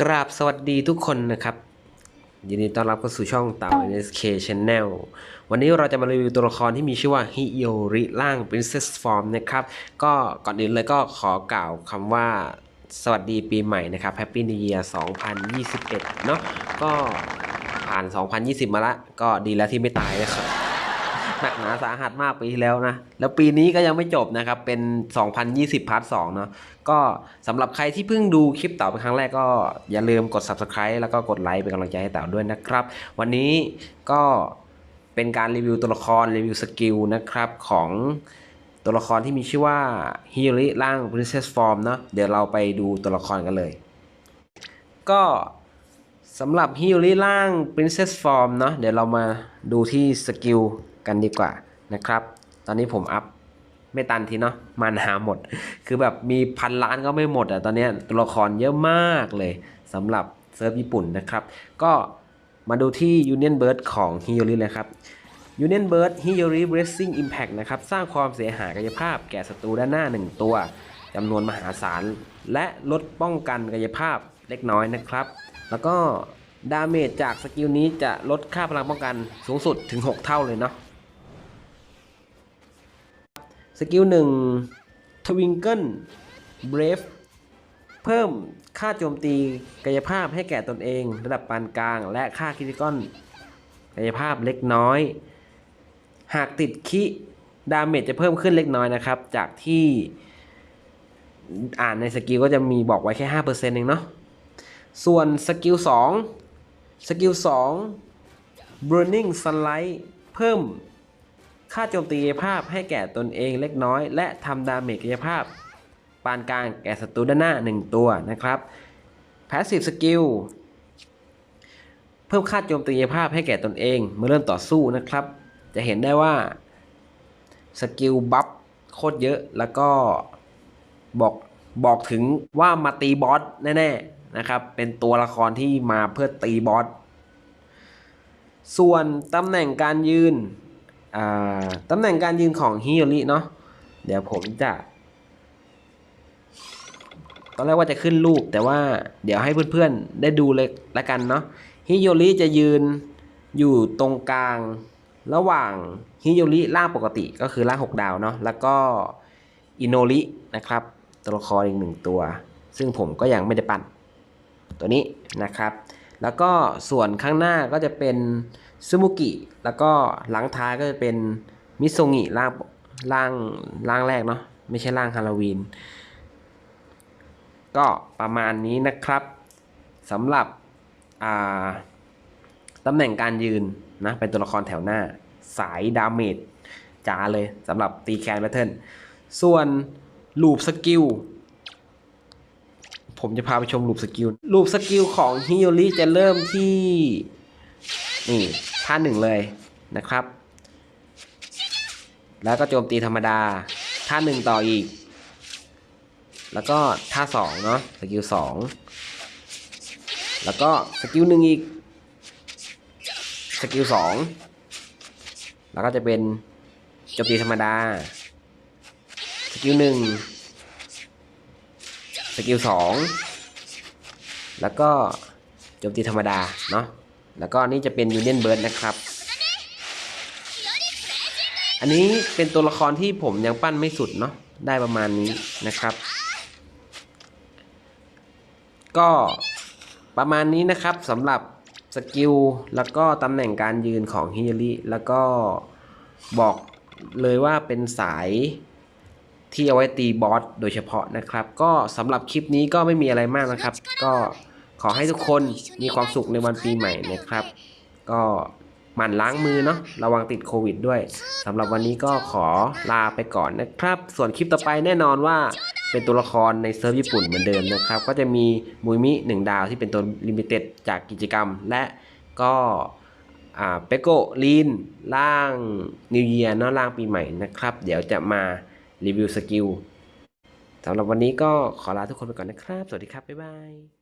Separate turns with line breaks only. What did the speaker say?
กราบสวัสดีทุกคนนะครับ ยินดีต้อนรับเข้าสู่ช่องเต่า NSK Channel วันนี้เราจะมารีวิวตัวละครที่มีชื่อว่าฮิโยริร่าง Princess Form นะครับ ก็ก่อนอื่นเลยก็ขอกล่าวคำว่าสวัสดีปีใหม่นะครับ Happy New Year 2021 เนาะก็ผ่าน 2020 มาละ ก็ดีแล้วที่ไม่ตายนะครับ หนักหนาสาหัสมากปีที่แล้วนะ แล้วปีนี้ก็ยังไม่จบนะครับ เป็น 2020 พาร์ท2เนาะก็สำหรับใครที่เพิ่งดูคลิปเต่าเป็นครั้งแรกก็อย่าลืมกด subscribe แล้วก็กดไลค์เป็นกำลังใจให้เต่าด้วยนะครับ วันนี้ก็เป็นการรีวิวตัวละครรีวิวสกิลนะครับของตัวละครที่มีชื่อว่าฮิริร่าง Princess Form เนาะเดี๋ยวเราไปดูตัวละครกันเลย ก็สำหรับฮิโอริร่าง Princess Form เนาะเดี๋ยวเรามาดูที่สกิล กันดีกว่านะครับ ตอนนี้ผมอัพไม่ตันทีเนาะมันหาหมด คือแบบมีพันล้านก็ไม่หมดอะตอนนี้ตัวละครเยอะมากเลยสำหรับเซิร์ฟญี่ปุ่นนะครับ ก็มาดูที่ Union Bird ของฮิโอริเลยครับ Union Bird Hiyori Blessing Impact นะครับ สร้างความเสียหายกายภาพแก่ศัตรูด้านหน้า 1 ตัวจำนวนมหาศาล และลดป้องกันกายภาพเล็กน้อยนะครับ แล้วก็ดาเมจจากสกิลนี้จะลดค่าพลังป้องกันสูงสุดถึง 6 เท่าเลยเนาะ กิลหนึ่งทวิงเกิลเบรฟเพิ่มค่าโจมตีกายภาพให้แก่ตนเอง ระดับปานกลาง และค่าคิติคอนกายภาพเล็กน้อย หากติดคิดาเมจจะเพิ่มขึ้นเล็กน้อยนะครับ จากที่อ่านในสกิลก็จะมีบอกไว้แค่ 5%เองเนาะส่วนสกิล2สกิล2 burning sunlight เพิ่ม ค่าโจมตีกายภาพให้แก่ตนเองเล็กน้อย และทำดาเมจกายภาพ ปานกลางแก่ศัตรูด้านหน้า 1 ตัวนะครับ Passive Skill เพิ่มค่าโจมตีกายภาพให้แก่ตนเองเมื่อเริ่มต่อสู้นะครับ จะเห็นได้ว่าสกิลบัฟโคตรเยอะแล้วก็บอกบอกถึงว่ามาตีบอสแน่ๆนะครับ เป็นตัวละครที่มาเพื่อตีบอสส่วนตำแหน่งการยืน ตำแหน่งการยืนของฮิโยริเนาะเดี๋ยวผมจะ ตอนแรกว่าจะขึ้นรูปแต่ว่าเดี๋ยวให้เพื่อนๆได้ดูเลยละกันเนาะฮิโยริจะยืนอยู่ตรงกลางระหว่างฮิโยริร่างปกติก็คือร่าง 6 ดาวเนาะแล้วก็อิโนรินะครับตัวละครอีกหนึ่งตัว ซึ่งผมก็ยังไม่ได้ปั้นตัวนี้นะครับ แล้วก็ส่วนข้างหน้าก็จะเป็นซูมุกิ แล้วก็หลังท้ายก็จะเป็นมิโซงิร่างร่างร่างแรกเนาะไม่ใช่ร่างฮาโลวีน ก็ประมาณนี้นะครับสำหรับตำแหน่งการยืนนะเป็นตัวละครแถวหน้าสายดาเมจจ๋าเลยสำหรับตีแคนแพทเทิร์นส่วนลูปสกิล ผมจะพาไปชมลูปสกิลลูปสกิลของฮิโยริจะเริ่มที่ นี่ท่าหนึ่งเลยนะครับ แล้วก็โจมตีธรรมดา ท่าหนึ่งต่ออีก แล้วก็ท่าสองเนาะสกิลสองแล้วก็สกิลหนึ่งอีก สกิลสองแล้วก็จะเป็นโจมตีธรรมดา สกิลหนึ่ง สกิลสองแล้วก็โจมตีธรรมดาเนาะแล้วก็นี่จะเป็นยูเนียนเบิร์ดนะครับ อันนี้เป็นตัวละครที่ผมยังปั้นไม่สุดเนาะได้ประมาณนี้นะครับ ก็ประมาณนี้นะครับสำหรับสกิลแล้วก็ตำแหน่งการยืนของฮิยริแล้วก็บอกเลยว่าเป็นสาย ที่เอาไว้ตีบอสโดยเฉพาะนะครับ ก็สำหรับคลิปนี้ก็ไม่มีอะไรมากนะครับ ก็ขอให้ทุกคนมีความสุขในวันปีใหม่นะครับ ก็หมั่นล้างมือเนาะระวังติดโควิดด้วยสำหรับวันนี้ก็ขอลาไปก่อนนะครับ ส่วนคลิปต่อไปแน่นอนว่าเป็นตัวละครในเซิร์ฟญี่ปุ่นเหมือนเดิมนะครับ ก็จะมีมุยมิหนึ่งดาวที่เป็นตัวลิมิเต็ดจากกิจกรรม และก็เปโกลีนร่างนิวเยียร์เนาะร่างปีใหม่นะครับ เดี๋ยวจะมา รีวิวสกิลสำหรับวันนี้ก็ขอลาทุกคนไปก่อนนะครับ สวัสดีครับ บ๊ายบาย